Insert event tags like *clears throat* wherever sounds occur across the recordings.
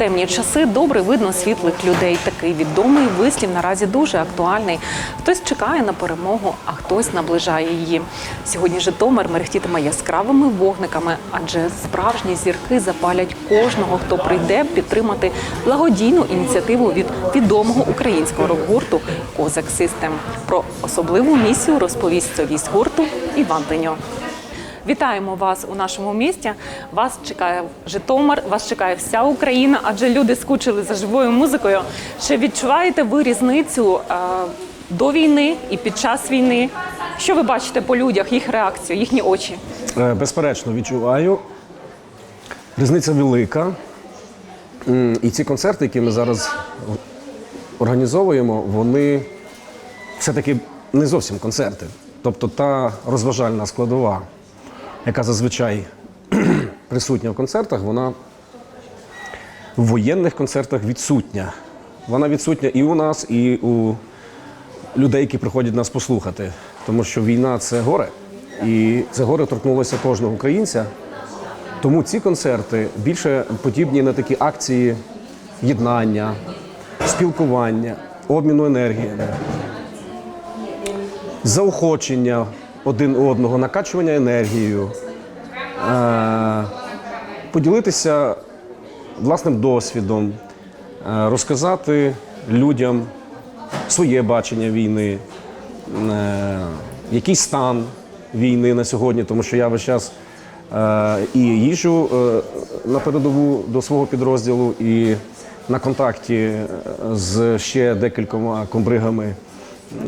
темні часи добре видно світлих людей. Такий відомий вислів наразі дуже актуальний. Хтось чекає на перемогу, а хтось наближає її. Сьогодні Житомир мерехтітиме яскравими вогниками, адже справжні зірки запалять кожного, хто прийде підтримати благодійну ініціативу від відомого українського рок-гурту Козак Систем. Про особливу місію розповість соліст гурту Іван Пеньо. Вітаємо вас у нашому місті. Вас чекає Житомир, вас чекає вся Україна, адже люди скучили за живою музикою. Чи відчуваєте ви різницю е, до війни і під час війни? Що ви бачите по людях, їх реакцію, їхні очі? Е, Безперечно, відчуваю. Різниця велика. І ці концерти, які ми зараз організовуємо, вони все-таки не зовсім концерти. Тобто та розважальна складова, яка зазвичай присутня в концертах, вона в воєнних концертах відсутня. Вона відсутня і у нас, і у людей, які приходять нас послухати. Тому що війна це горе. І це горе торкнулося кожного українця. Тому ці концерти більше подібні на такі акції єднання, спілкування, обміну енергіями, заохочення один одного, накачування енергією, е, поділитися власним досвідом, е, розказати людям своє бачення війни, е, який стан війни на сьогодні, тому що я весь час і їжджу на передову до свого підрозділу, і на контакті з ще декількома комбригами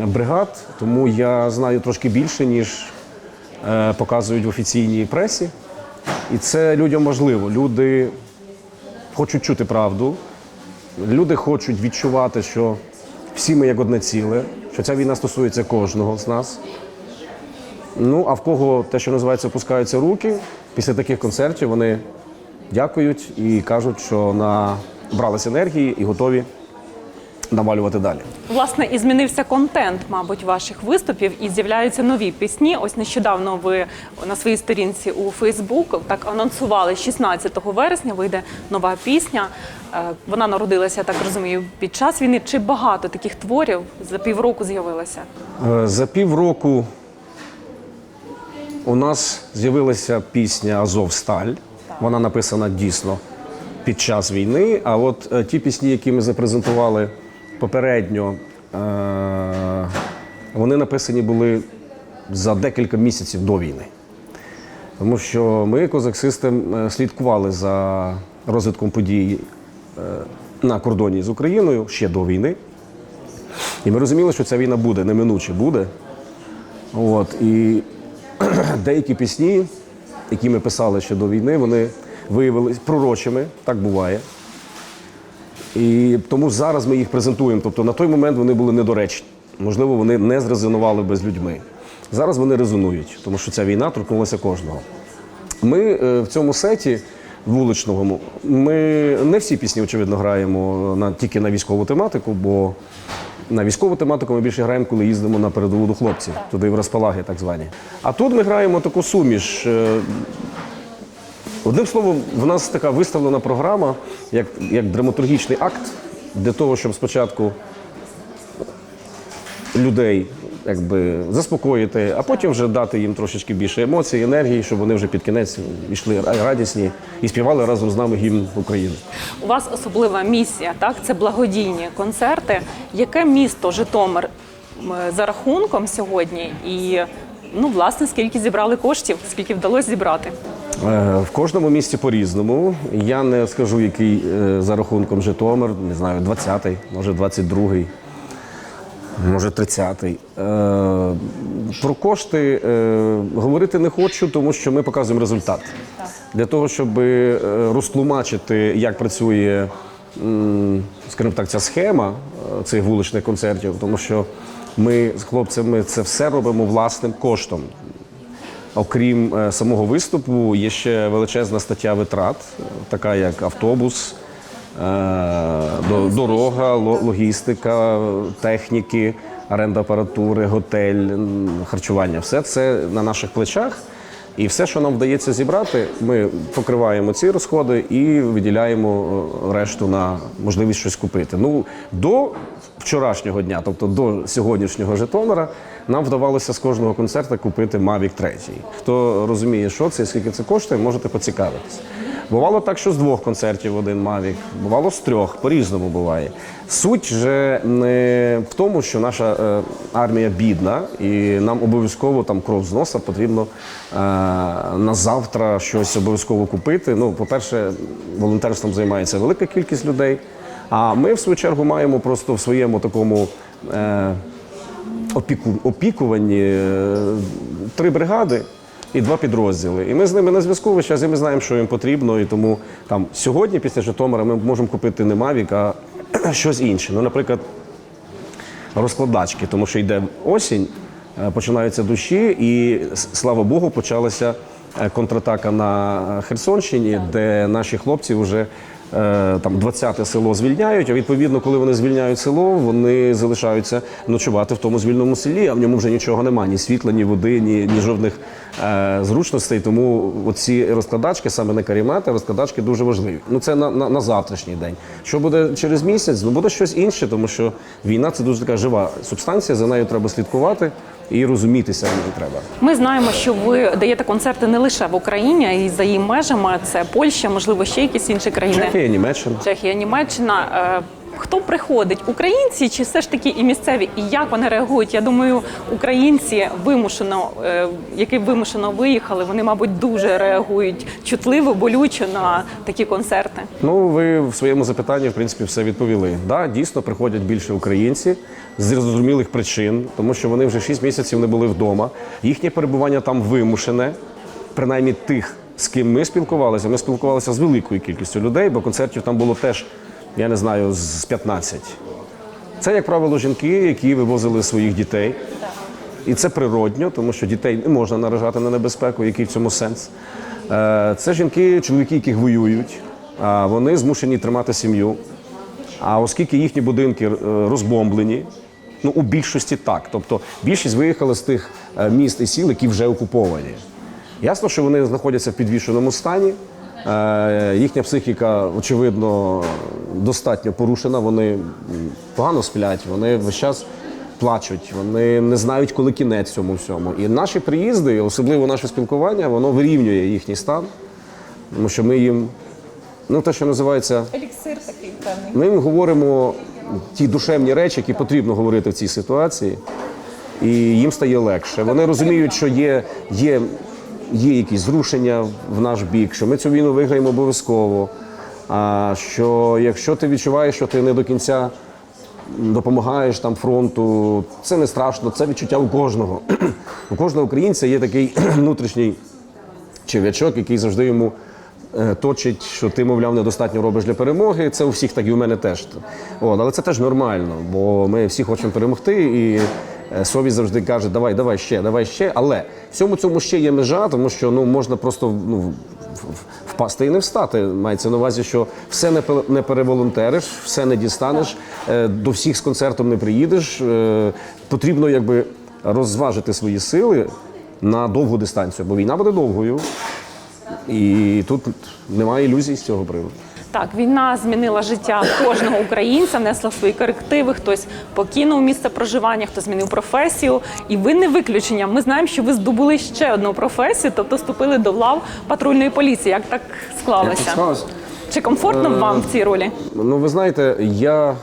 бригад, тому я знаю трошки більше, ніж е, показують в офіційній пресі. І це людям важливо. Люди хочуть чути правду, люди хочуть відчувати, що всі ми як одне ціле, що ця війна стосується кожного з нас. Ну, а в кого те, що називається, опускаються руки, після таких концертів вони дякують і кажуть, що набралися енергії і готові навалювати далі. Власне, і змінився контент, мабуть, ваших виступів, і з'являються нові пісні. Ось нещодавно ви на своїй сторінці у Фейсбук так анонсували 16 вересня. Вийде нова пісня. Е, Вона народилася, я так розумію, під час війни. Чи багато таких творів за півроку з'явилося? Е, За півроку у нас з'явилася пісня Азовсталь. Вона написана дійсно під час війни. А от е, ті пісні, які ми запрезентували попередньо, е, вони написані були за декілька місяців до війни. Тому що ми, козаксистем, е, слідкували за розвитком подій е, на кордоні з Україною ще до війни. І ми розуміли, що ця війна буде, неминуче буде. От, і *clears throat* деякі пісні, які ми писали ще до війни, вони виявилися пророчими, так буває. І тому зараз ми їх презентуємо. Тобто на той момент вони були недоречні. Можливо, вони не зрезонували би з людьми. Зараз вони резонують, тому що ця війна торкнулася кожного. Ми е, в цьому сеті вуличному, ми не всі пісні, очевидно, граємо на, тільки на військову тематику, бо на військову тематику ми більше граємо, коли їздимо на передову до хлопців, туди в розпалаги так звані. А тут ми граємо таку суміш. Одним словом, в нас така виставлена програма, як, як драматургічний акт для того, щоб спочатку людей якби, заспокоїти, а потім вже дати їм трошечки більше емоцій, енергії, щоб вони вже під кінець йшли радісні і співали разом з нами гімн України. У вас особлива місія, так? Це благодійні концерти. Яке місто Житомир за рахунком сьогодні? І ну, власне, скільки зібрали коштів, скільки вдалося зібрати? Е, В кожному місті по-різному. Я не скажу, який е, за рахунком Житомир, не знаю, 20-й, може 22-й, може 30-й. Е, Про кошти говорити не хочу, тому що ми показуємо результат. Для того, щоб розтлумачити, як працює, скажімо так, ця схема цих вуличних концертів, тому що ми з хлопцями це все робимо власним коштом. Окрім е, самого виступу, є ще величезна стаття витрат, така як автобус, е, дорога, логістика, техніки, оренда апаратури, готель, харчування. Все це на наших плечах. І все, що нам вдається зібрати, ми покриваємо ці розходи і виділяємо е, решту на можливість щось купити. Ну до вчорашнього дня, тобто до сьогоднішнього Житомира, нам вдавалося з кожного концерту купити Mavic 3. Хто розуміє, що це, і скільки це коштує, можете поцікавитись. Бувало так, що з двох концертів один Mavic, бувало з трьох, по-різному буває. Суть же не в тому, що наша е, армія бідна, і нам обов'язково там кров з носа потрібно е, на завтра щось обов'язково купити. Ну, по-перше, волонтерством займається велика кількість людей. А ми, в свою чергу, маємо просто в своєму такому. Опіку, опікуванні е, три бригади і два підрозділи. І ми з ними на зв'язку весь час, і ми знаємо, що їм потрібно. І тому там сьогодні, після Житомира, ми можемо купити не Mavic, а *clears throat* щось інше. Ну, наприклад, розкладачки, тому що йде осінь, е, починаються дощі, і слава Богу, почалася е, контратака на Херсонщині, де наші хлопці вже. Е, Там 20-те село звільняють, а відповідно, коли вони звільняють село, вони залишаються ночувати в тому звільному селі, а в ньому вже нічого немає, ні світла, ні води, ні, ні жодних е, зручностей. Тому оці розкладачки, саме не карімети, а розкладачки дуже важливі. Ну це на, на, на завтрашній день. Що буде через місяць? Ну буде щось інше, тому що війна це дуже така жива субстанція, за нею треба слідкувати і розумітися ній треба. Ми знаємо, що ви даєте концерти не лише в Україні, а й за її межами. Це Польща, можливо, ще якісь інші країни. Чехія, Німеччина. Чехія, Німеччина. Е, Хто приходить? Українці чи все ж таки і місцеві? І як вони реагують? Я думаю, українці вимушено, е, які вимушено виїхали, вони, мабуть, дуже реагують чутливо, болюче на такі концерти. Ну, ви в своєму запитанні, в принципі, все відповіли. Да, дійсно приходять більше українці з зрозумілих причин, тому що вони вже 6 місяців не були вдома. Їхнє перебування там вимушене, принаймні тих, з ким ми спілкувалися. Ми спілкувалися з великою кількістю людей, бо концертів там було теж, я не знаю, з 15. Це, як правило, жінки, які вивозили своїх дітей. І це природньо, тому що дітей не можна наражати на небезпеку, який в цьому сенс. Е, Це жінки, чоловіки, яких воюють, вони змушені тримати сім'ю. А оскільки їхні будинки е, розбомблені, ну у більшості так. Тобто більшість виїхала з тих е, міст і сіл, які вже окуповані. Ясно, що вони знаходяться в підвішеному стані. Е, Їхня психіка, очевидно, достатньо порушена. Вони погано сплять, вони весь час плачуть, вони не знають, коли кінець цьому всьому. І наші приїзди, особливо наше спілкування, воно вирівнює їхній стан, тому що ми їм, ну те, що називається, Еліксир такий певний. ми їм говоримо ті душевні речі, які потрібно говорити в цій ситуації, і їм стає легше. Вони розуміють, що є, є, є якісь зрушення в наш бік, що ми цю війну виграємо обов'язково. А що якщо ти відчуваєш, що ти не до кінця допомагаєш там фронту, це не страшно, це відчуття у кожного. *clears throat* У кожного українця є такий *clears throat* внутрішній черв'ячок, який завжди йому е, точить, що ти, мовляв, недостатньо робиш для перемоги. Це у всіх так і у мене теж. От, але це теж нормально, бо ми всі хочемо перемогти, і совість завжди каже, давай, давай ще, давай ще. Але всьому цьому ще є межа, тому що ну, можна просто ну, впасти і не встати. Мається на увазі, що все не не переволонтериш, все не дістанеш, е, до всіх з концертом не приїдеш. Е, Потрібно якби розважити свої сили на довгу дистанцію, бо війна буде довгою. І тут немає ілюзій з цього приводу. Так, війна змінила життя кожного українця, внесла свої корективи. Хтось покинув місце проживання, хтось змінив професію. І ви не виключення. Ми знаємо, що ви здобули ще одну професію, тобто вступили до лав патрульної поліції. Як так склалося? Чи комфортно вам в цій ролі? Ну, ви знаєте, я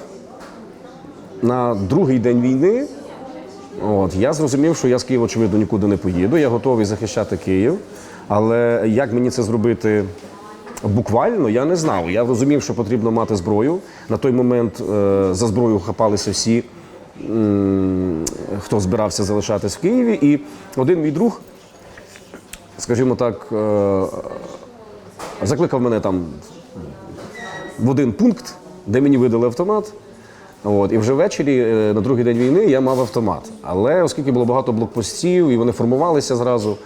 на другий день війни от, я зрозумів, що я з Києва, очевидно, нікуди не поїду. Я готовий захищати Київ. Але як мені це зробити буквально, я не знав. Я розумів, що потрібно мати зброю. На той момент е, за зброю хапалися всі, хто збирався залишатись в Києві. І один мій друг, скажімо так, е, закликав мене там в один пункт, де мені видали автомат. От, і вже ввечері, е, на другий день війни, я мав автомат. Але оскільки було багато блокпостів і вони формувалися зразу,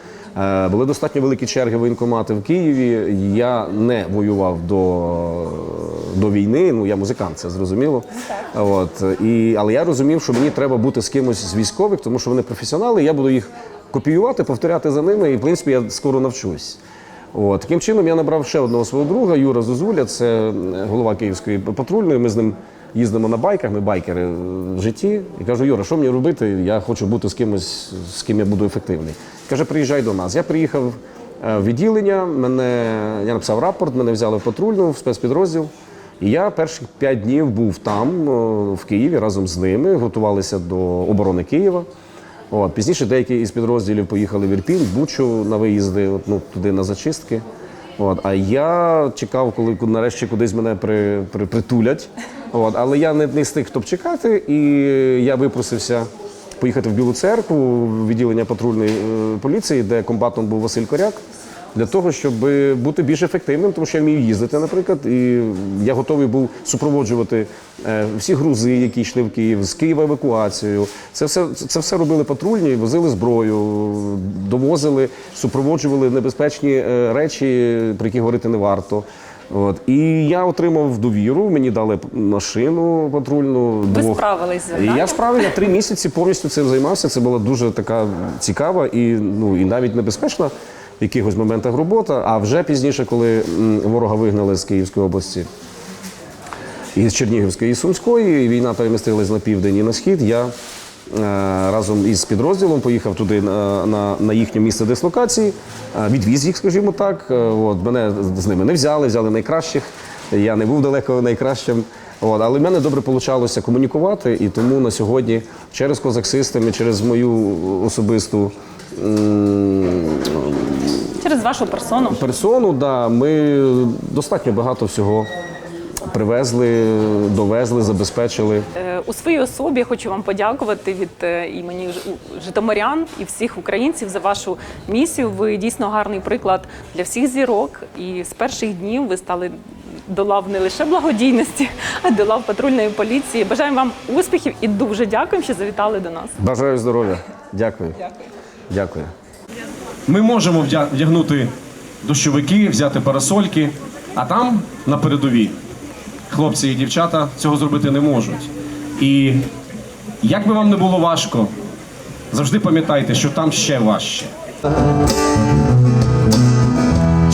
були достатньо великі черги воєнкомати в Києві. Я не воював до, до війни. Ну я музикант, це зрозуміло. От, і, але я розумів, що мені треба бути з кимось з військових, тому що вони професіонали. Я буду їх копіювати, повторяти за ними, і в принципі я скоро навчусь. От. Таким чином я набрав ще одного свого друга, Юра Зозуля, це е, голова Київської патрульної. Ми з ним їздимо на байках, ми байкери в житті. І кажу, Юра, що мені робити? Я хочу бути з кимось, з ким я буду ефективний. Каже, приїжджай до нас. Я приїхав е, в відділення, мене, я написав рапорт, мене взяли в патрульну, в спецпідрозділ. І я перших п'ять днів був там, в Києві, разом з ними, готувалися до оборони Києва. От, пізніше деякі із підрозділів поїхали в Ірпінь, Бучу на виїзди, ну, туди на зачистки. От, а я чекав, коли нарешті кудись мене при, при, притулять. От, але я не, не щоб чекати, і я випросився поїхати в Білу церкву, в відділення патрульної е, поліції, де комбатом був Василь Коряк, для того, щоб бути більш ефективним, тому що я вмію їздити, наприклад, і я готовий був супроводжувати е, всі грузи, які йшли в Київ, з Києва евакуацію. Це все, це все робили патрульні, возили зброю, довозили, супроводжували небезпечні е, речі, про які говорити не варто. От. І я отримав довіру, мені дали машину патрульну. Ви двох. справились з І я справив, я три місяці повністю цим займався. Це була дуже така цікава і, ну, і навіть небезпечна в якихось моментах робота. А вже пізніше, коли ворога вигнали з Київської області і з Чернігівської і Сумської, і війна перемістилась на південь і на схід. Я разом із підрозділом поїхав туди на, на, на їхнє місце дислокації, е, відвіз їх, скажімо так. Е, От, мене з ними не взяли, взяли найкращих. Я не був далеко найкращим. От, але в мене добре вийшло комунікувати, і тому на сьогодні через Козак Систем і через мою особисту Через вашу персону. персону, да, ми достатньо багато всього привезли, довезли, забезпечили. Е, У своїй особі я хочу вам подякувати від е, імені житомирян і всіх українців за вашу місію. Ви дійсно гарний приклад для всіх зірок. І з перших днів ви стали до лав не лише благодійності, а до лав патрульної поліції. Бажаємо вам успіхів і дуже дякуємо, що завітали до нас. Бажаю здоров'я. Дякую. Дякую. Дякую. Ми можемо вдягнути дощовики, взяти парасольки, а там на передовій хлопці і дівчата цього зробити не можуть. І як би вам не було важко, завжди пам'ятайте, що там ще важче.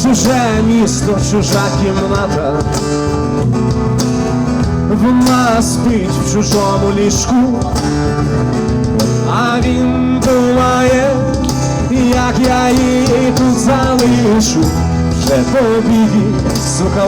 Чуже місто, чужа кімната, вона спить в чужому ліжку, а він думає, як я її тут залишу, вже побіг, сука